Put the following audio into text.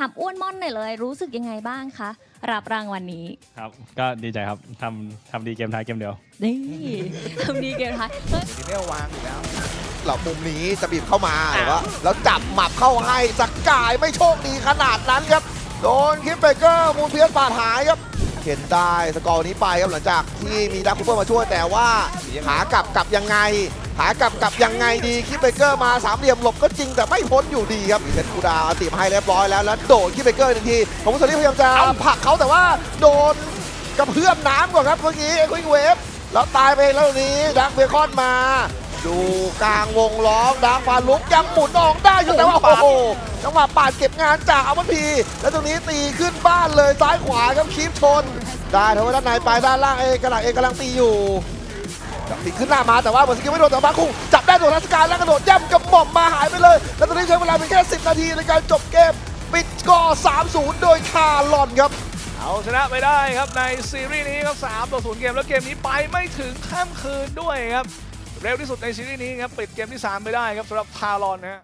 ถามอ้วนม่อนหน่อยเลย รู้สึกยังไงบ้างคะ รับรางวัลนี้ ครับ ก็ดีใจครับทำทำดีเกมท้ายเกมเดียว นี่ ทำดีเกมท้ายเฮ้ยดีเนลวางอยู่แล้วเรามุมนี้จะบีบเข้ามาแต่ว่าแล้วจับหมับเข้าให้สกายไม่โชคดีขนาดนั้นครับ โดนคิปเบเกอร์มูลเพียสปาดหายครับเข็นได้สกอร์นี้ไปครับหลังจากที่มีดักคูเปอร์มาช่วยแต่ว่าหากลับกลับยังไง หากลับกลับยังไงดีคิปเบเกอร์มาสามเหลี่ยมหลบก็จริงแต่ไม่พ้นอยู่ดีครับมีเซตคูดาวตีมาให้เรียบร้อยแล้วแล้วโดนคิปเบเกอร์ทันทีผมสลีพยายามจะผลักเขาแต่ว่าโดนกระเพื่อมน้ำก่อนครับเมื่อกี้เอ็กซ์เวฟแล้วตายไปแล้วทีนี้ดักเบคอนมา ดูกลางวงล้อมดังฟาลุกยังหมุนออกได้อยู่แต่ว่าโอ้โอ้โหโหจังหวะปาดเก็บงานจากอัมพันพี แล้วตรงนี้ตีขึ้นบ้านเลยซ้ายขวาครับคีบชน ได้แต่ว่าด้านในไปด้านล่างเองกระหลังเองกำลังตีอยู่ จับตีขึ้นหน้ามาแต่ว่าเหมือนสกิลไม่โดนแต่ว่าคุ้งจับได้ตัวรัสการแล้วกระโดดย่ำกระหม่อมมาหายไปเลย แล้วตอนนี้ใช้เวลาเพียงแค่ 10 นาทีในการจบเกม ปิดสกอร์3-0 โดยคาร์ลอนครับเอาชนะไปได้ครับในซีรีส์นี้ครับ3ต่อ0เกมแล้วเกมนี้ไปไม่ถึงข้ามคืนด้วยครับ เร็วที่สุดในซีรีส์นี้ครับปิดเกมที่ 3 ไปได้ครับสำหรับทารอนนะฮะ